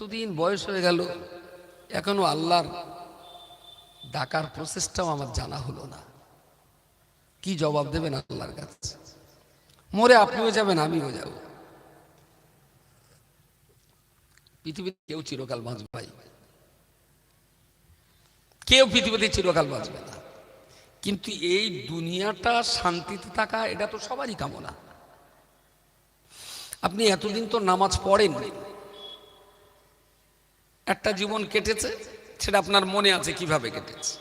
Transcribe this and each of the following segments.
এতদিন বয়স হয়ে গেল, এখনও আল্লাহর ডাকার প্রসেসটাও আমার জানা হলো না। কি জবাব দেবেন আল্লাহর কাছে? মরে আপনিও যাবেন, আমিও যাব। পৃথিবীতে কেউ চিরকাল বাঁচবে ভাই কেউ পৃথিবীতে চিরকাল বাঁচবে না। কিন্তু এই দুনিয়াটা, শান্তিতে থাকা, এটা তো সবারই কামনা। আপনি এতদিন তো নামাজ পড়েননি। একটা জীবন কেটেছে, সেটা আপনার মনে আছে কীভাবে কেটেছে?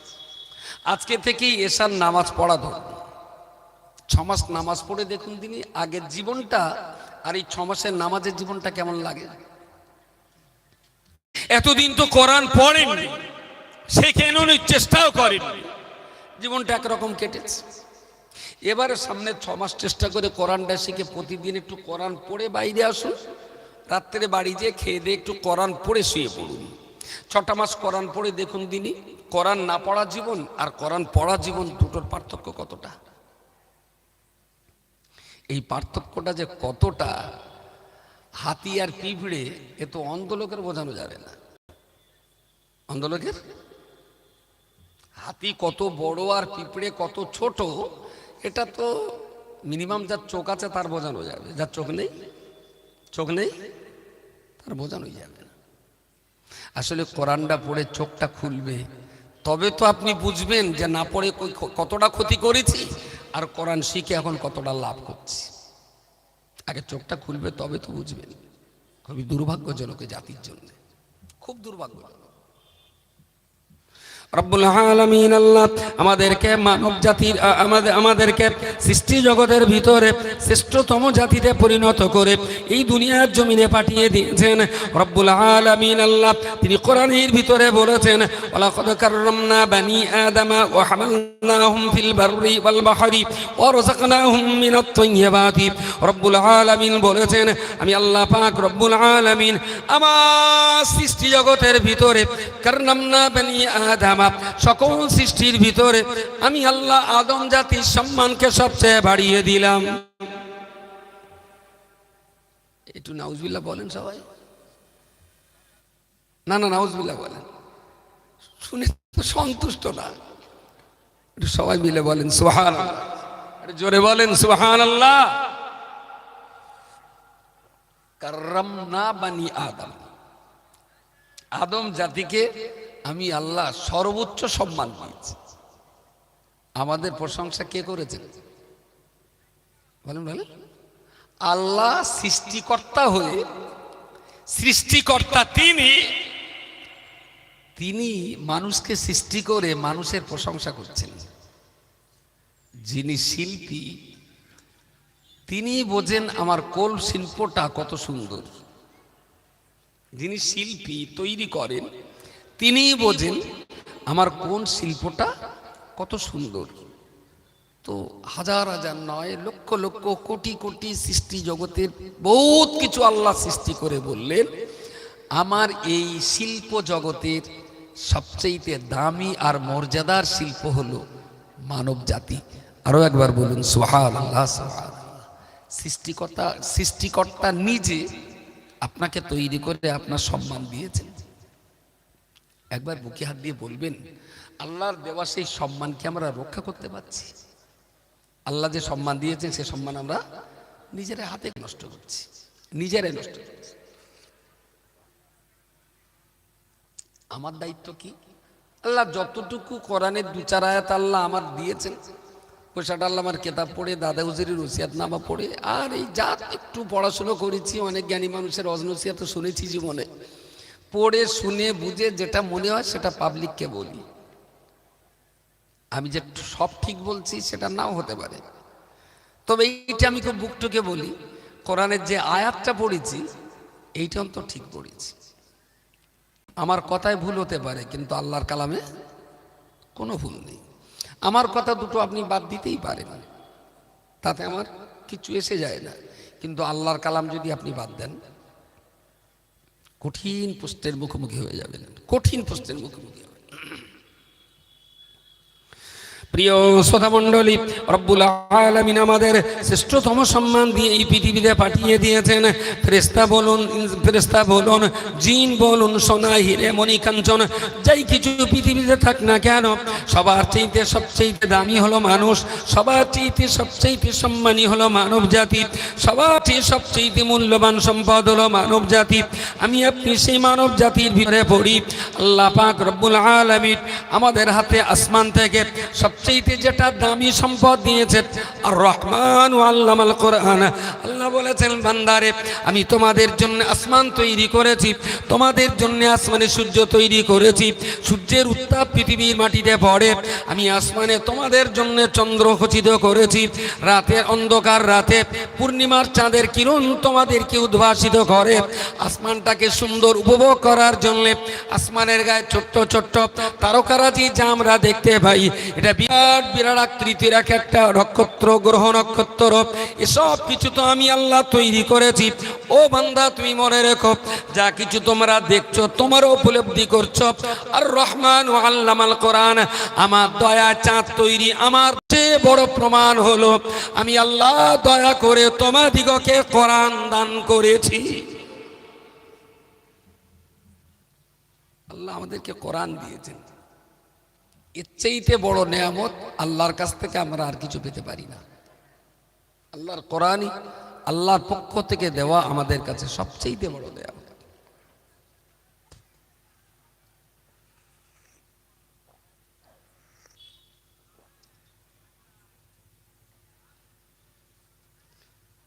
আজকে থেকেই এসার নামাজ পড়া ধরুন ছমাস নামাজ পড়ে দেখুন তিনি, আগের জীবনটা আর এই ছমাসের নামাজের জীবনটা কেমন লাগে? এতদিন তো কোরআন পড়েননি শেখেন চেষ্টাও করেননি? জীবনটা একরকম কেটেছে। এবারে সামনে ছমাস চেষ্টা করে কোরআনটা শিখে প্রতিদিন একটু কোরআন পড়ে বাইরে আসুন। রাত্রে বাড়ি যেয়ে খেয়ে দিয়ে একটু কোরআন পড়ে শুয়ে পড়ুন। ছটা মাস কোরআন পড়ে দেখুন দিনই, কোরআন না পড়া জীবন আর কোরআন পড়া জীবন দুটোর পার্থক্য কতটা? এই পার্থক্যটা যে কতটা হাতি আর পিঁপড়ে এ তো অন্ধ লোকের বোঝানো যাবে না। অন্ধ লোকের হাতি কত বড় আর পিঁপড়ে কত ছোট, এটা তো মিনিমাম যার চোখ আছে তার বোঝানো যাবে। যার চোখ নেই? চোখ নেই? তার বোঝানো যাবে না। আসলে কোরআনটা পড়ে চোখটা খুলবে। তবে তো আপনি বুঝবেন যে না পড়ে কতটা ক্ষতি করেছি আর কোরআন শিখে এখন কতটা লাভ করছি। আগে চোখটা খুলবে তবে তো বুঝবেন। খুবই দুর্ভাগ্যজনক জাতির জন্য। খুব দুর্ভাগ্যজনক। রব্বুল আলামিন আল্লাহ আমাদেরকে মানব জাতির আমাদের আমাদেরকে সৃষ্টি জগতের ভিতরে শ্রেষ্ঠতম জাতিতে পরিণত করে এই দুনিয়ার জমিনে পাঠিয়ে দিয়েছেন রব্বুল আলামিন আল্লাহ। তিনি কোরআনের ভিতরে বলেছেন কাররামনা বানি আদামা ওয়া হামালনাহুম ফিল বাররি ওয়াল বাহরি ওয়া রাযাকনাহুম মিনাত তাইয়্যিবাতি। বলেছেন, আমি আল্লাহ পাক রব্বুল আলামিন আমার সৃষ্টি জগতের ভিতরে কাররামনা বানি আদামা সকল সৃষ্টির ভিতরে আমি আল্লাহ আদম জাতির সম্মানকে সবচেয়ে বাড়িয়ে দিলাম। একটু নাউজবিল্লাহ বলেন সবাই। না না, নাউজবিল্লাহ বলেন। শুনে তো সন্তুষ্ট না। একটু সবাই মিলে বলেন সোহান জোরে বলেন সোহান আল্লাহ কার্রাম না বানি আদম। আদম জাতিকে আমি আল্লাহ সর্বোচ্চ সম্মান দিয়েছি। আমাদের প্রশংসা কে করেছেন? বলেন আল্লাহ সৃষ্টিকর্তা হয়ে সৃষ্টিকর্তা তিনি তিনি মানুষকে সৃষ্টি করে মানুষের প্রশংসা করছেন। যিনি শিল্পী, তিনি বোঝেন আমার কোল শিল্পটা কত সুন্দর। যিনি শিল্পী তৈরি করেন তিনি বোঝেন আমার কোন শিল্পটা কত সুন্দর। তো হাজার হাজার নয়, লক্ষ লক্ষ, কোটি কোটি সৃষ্টি জগতের বহুত কিছু আল্লাহ সৃষ্টি করে বললেন, আমার এই শিল্প জগতের সবচেয়ে দামি আর মর্যাদার শিল্প হলো মানব জাতি আরও একবার বলুন সোহান আল্লাহ সোহান সৃষ্টিকর্তা সৃষ্টিকর্তা নিজে আপনাকে তৈরি করে আপনার সম্মান দিয়েছেন। একবার বুকে হাত দিয়ে বলবেন, আল্লাহর দেওয়া সেই সম্মানকে আমরা রক্ষা করতে পারছি। আল্লাহ যে সম্মান দিয়েছেন, সে সম্মান আমরা নিজের হাতে নষ্ট করছি, নিজেরাই নষ্ট করছি। আমার দায়িত্ব কি? আল্লাহ যতটুকু কোরআনের দু চার আয়াত আল্লাহ আমার দিয়েছেন পয়সাটা আল্লাহ আমার কেতাব পড়ে, দাদা হুজুরের রসিয়াত নামা পড়ে, আর এই যা একটু পড়াশুনো করেছি, অনেক জ্ঞানী মানুষের অজনসিয়া তো শুনেছি জীবনে। পড়ে, শুনে, বুঝে, যেটা মনে হয় সেটা পাবলিককে বলি। আমি যে সব ঠিক বলছি সেটা নাও হতে পারে। তবে এইটা আমি খুব বুকটুকে বলি, কোরআনের যে আয়াতটা পড়েছি, এইটা অন্তত ঠিক পড়েছি। আমার কথায় ভুল হতে পারে, কিন্তু আল্লাহর কালামে কোনো ভুল নেই। আমার কথা দুটো আপনি বাদ দিতেই পারেন, তাতে আমার কিছু এসে যায় না। কিন্তু আল্লাহর কালাম যদি আপনি বাদ দেন কঠিন প্রশ্নের মুখোমুখি হয়ে যাবেন। কঠিন প্রশ্নের মুখোমুখি হবেন প্রিয় শ্রোতা মণ্ডলী রব্বুল আলমিন আমাদের শ্রেষ্ঠতম সম্মান দিয়ে এই পৃথিবীতে পাঠিয়ে দিয়েছেন। ফেরেস্তা বলুন ফেরেস্তা বলুন, জিন বলুন, সোনা, হিরে মণিকাঞ্চন যাই কিছু পৃথিবীতে থাক না কেন, সবার চাইতে সবচেয়ে দামি হলো মানুষ, সবার চাইতে সবচেয়ে সম্মানী হলো মানব জাতি, সবার চেয়ে সবচেয়ে মূল্যবান সম্পদ হলো মানব জাতি। আমি আপনি সেই মানব জাতির ভিতরে পড়ি। আল্লাহ পাক রব্বুল আলমিন আমাদের হাতে আসমান থেকে সবচেয়ে যেটা দামি সম্পদ দিয়েছে আর রহমান ও আল্লামাল কোরআন। আল্লাহ বলেছেন, বান্দারে, আমি তোমাদের জন্য আসমান তৈরি করেছি, তোমাদের জন্য আসমানে সূর্য তৈরি করেছি, সূর্যের উত্তাপ পৃথিবীর মাটিতে পড়ে, আমি আসমানে তোমাদের জন্য চন্দ্র খচিত করেছি, রাতের অন্ধকার রাতে পূর্ণিমার চাঁদের কিরণ তোমাদেরকে উদ্ভাসিত করে, আসমানটাকে সুন্দর উপভোগ করার জন্যে, আসমানের গায়ে ছোট্ট ছোট্ট তারকারাজি যা আমরা দেখতে পাই, এটা বিরাট বিরাট আকৃতির এক একটা নক্ষত্র, গ্রহ নক্ষত্র। এসব কিছু তো আমি আল্লাহ তৈরি করেছি। ও বান্দা, তুমি মনে রেখো, যা কিছু তোমরা দেখছ, তোমারও উপলব্ধি করছ। আর রহমান ও আল্লামাল কোরআন, আমার দয়া চাঁদ তৈরি, আমার চেয়ে বড় প্রমাণ হলো, আমি আল্লাহ দয়া করে তোমাদিগকে কোরআন দান করেছি। আল্লাহ আমাদেরকে কোরআন দিয়েছেন। এর চাইতে বড় নেয়ামত আল্লাহর কাছ থেকে আমরা আর কিছু পেতে পারি না। আল্লাহর কোরআনই আল্লাহর পক্ষ থেকে দেওয়া আমাদের কাছে সবচেয়ে বড় নেয়ামত।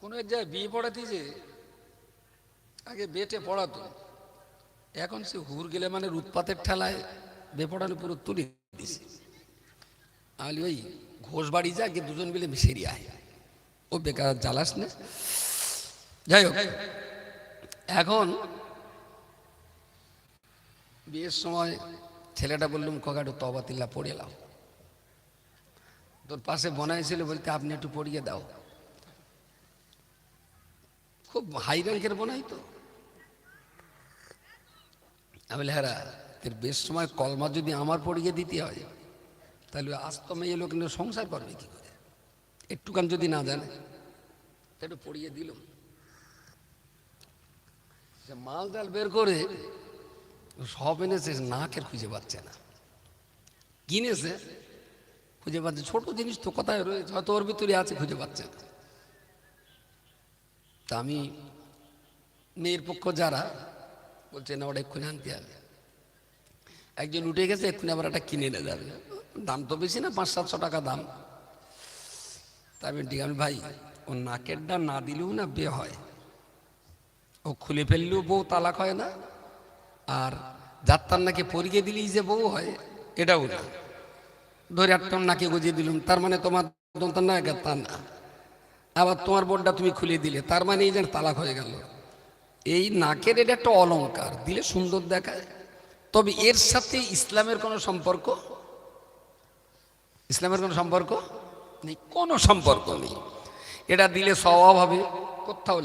কোনো এক জায়গায় বিয়ে পড়াতে যে, আগে বেটে পড়াতো। এখন সে হুর গেলে মানে উৎপাতের ঠেলায় বেপড়ানো পুরো তুলে দিছে। আমি ওই ঘোষ বাড়ি যা দুজন মিলে আয়। ও বেকার জ্বালাস না। যাই হোক, এখন বিয়ের সময় ছেলেটা বললুম ককাটু তবাতিল্লা পড়ে এলাম তোর পাশে বনাইছিল বলতে, আপনি একটু পড়িয়ে দাও। খুব হাই র্যাঙ্কের বনাই তো। আমি হ্যাঁ তোর বেশ সময় কলমা যদি আমার পড়িয়ে দিতে হয়, তাহলে আস্ত মেয়ে লোক নিয়ে সংসার করবে কি করে? একটুখান যদি না জানে একটু পড়িয়ে দিল সে মাল ডাল বের করে সব এনেছে, নাকের খুঁজে পাচ্ছে না। কিনেছে, খুঁজে পাচ্ছে, ছোট জিনিস তো কোথায় রয়েছে, হয়তো ওর ভিতরে আছে, খুঁজে পাচ্ছে না। তা আমি মেয়ের পক্ষ যারা, বলছে, না, ওটা এক্ষুনি আনতে হবে। একজন উঠে গেছে, এক্ষুনি আবার একটা কিনে এনে যাবে দাম তো বেশি না, পাঁচ, সাতশো টাকা দাম। তা আমি ঠিক আমি ভাই, ও নাকেরটা না দিলেও না বে হয়। ও খুলে ফেললেও বউ তালাক হয় না, আর যাত্রার নাকে পরিয়ে দিলেই যে বউ হয়, এটাও না। ধরে একটা নাকে গজিয়ে দিলুম, তার মানে তোমার তোমার না তা না। আবার তোমার বোর্ডটা তুমি খুলে দিলে, তার মানে এই যেন তালাক হয়ে গেল। এই নাকের এটা একটা অলঙ্কার দিলে সুন্দর দেখায়। তবে এর সাথে ইসলামের কোনো সম্পর্ক? ইসলামের কোনো সম্পর্ক? নেই, কোনো সম্পর্ক নেই। এটা দিলে স্বভাব হবে, কোথাও